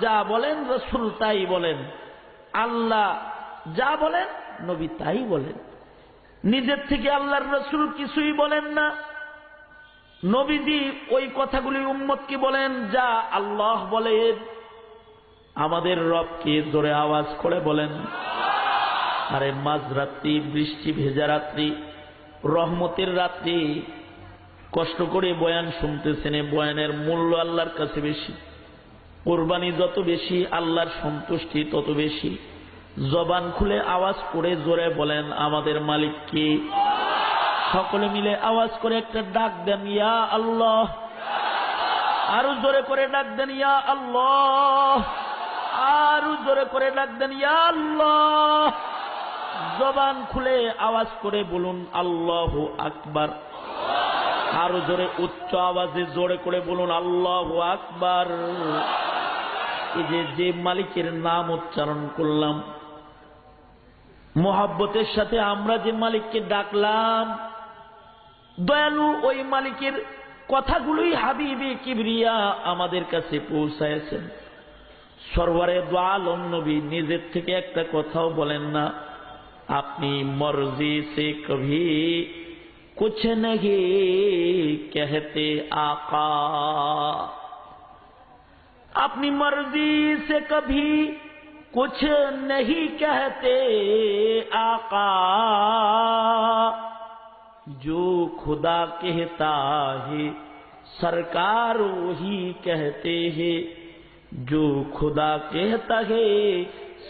যা বলেন রসুল তাই বলেন। আল্লাহ যা বলেন, নবী তাই বলেন। নিজের থেকে আল্লাহর রসুল কিছুই বলেন না। নবীজি ওই কথাগুলি উম্মতকে বলেন, যা আল্লাহ বলেন। আমাদের রবকে জোরে আওয়াজ করে বলেন। আরে মাঝরাত্রি, বৃষ্টি ভেজা রাত্রি, রহমতের রাত্রি, কষ্ট করে বয়ান শুনতেছেন বয়ানের মূল্য আল্লাহর কাছে বেশি। কোরবানি যত বেশি, আল্লাহর সন্তুষ্টি তত বেশি। জবান খুলে আওয়াজ করে জোরে বলেন, আমাদের মালিক কে? সকলে মিলে আওয়াজ করে একটা ডাক দেন, ইয়া আল্লাহ। আরও জোরে করে ডাক দেন, ইয়া আল্লাহ। আরও জোরে করে ডাক দেন, ইয়া আল্লাহ। জবান খুলে আওয়াজ করে বলুন, আল্লাহ আকবার। আরও জোরে উচ্চ আওয়াজে জোরে করে বলুন, আল্লাহ আকবার। এই যে যে মালিকের নাম উচ্চারণ করলাম, মোহাব্বতের সাথে আমরা যে মালিককে ডাকলাম, দয়ালু ওই মালিকের কথাগুলোই হাবিবে কিবরিয়া আমাদের কাছে পৌঁছায়ছেন সরওয়ারে দোয়ালম নবী নিজের থেকে একটা কথাও বলেন না, আপনি মর্জি সে কবি কুছ নহি কেহতে আকা। अपनी मर्जी से कभी कुछ नहीं कहते आका जो खुदा कहता है सरकार वही कहते हैं जो खुदा कहता है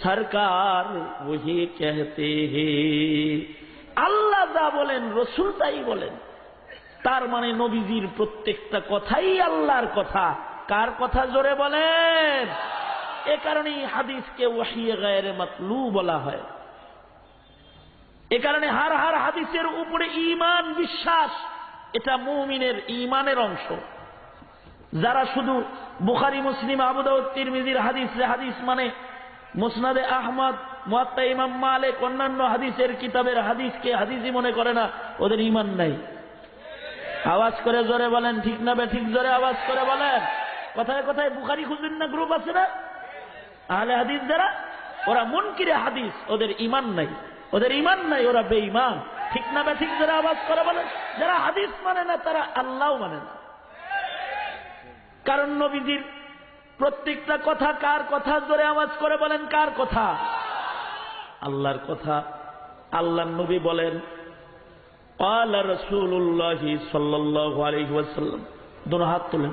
सरकार वही कहते हैं আল্লাহ যা বলেন রসুল তাই বলেন তার মানে নবীজির প্রত্যেকটা কথাই আল্লাহর কথা কার কথা জোরে বলেন? এ কারণেই হাদিসকে ওয়াহিয়ে গায়ের মাতলু বলা হয়। এ কারণে হার হার হাদিসের উপরে ইমান বিশ্বাস, এটা মুমিনের ইমানের অংশ। যারা শুধু বুখারি, মুসলিম আবুদাউদ তিরমিজির হাদিস হাদিস মানে মুসনাদে আহমদ, মোয়াত্তা ইমাম মালেক, অন্যান্য হাদিসের কিতাবের হাদিসকে হাদিসই মনে করে না, ওদের ইমান নাই। আওয়াজ করে জোরে বলেন, ঠিক না বে, ঠিক জোরে আওয়াজ করে বলেন। কথায় কথায় বুখারি খুঁজবেন না, গ্রুপ আছে না? আহলে হাদিস যারা, ওরা মন কিরে হাদিস, ওদের ইমান নাই। ওদের ইমান নাই, ওরা বেঈমান। ঠিক না বা ঠিক যারা আওয়াজ করে বলে যারা হাদিস মানে না, তারা আল্লাহ মানে না। কারণ নবীজির প্রত্যেকটা কথা কার কথা জোরে আওয়াজ করে বলেন, কার কথা? আল্লাহর কথা। আল্লাহ নবী বলেন আল্লাহ রসুল্লাহ সাল্লাহ আলহিহাসাল্লাম দুনো হাত তোলেন।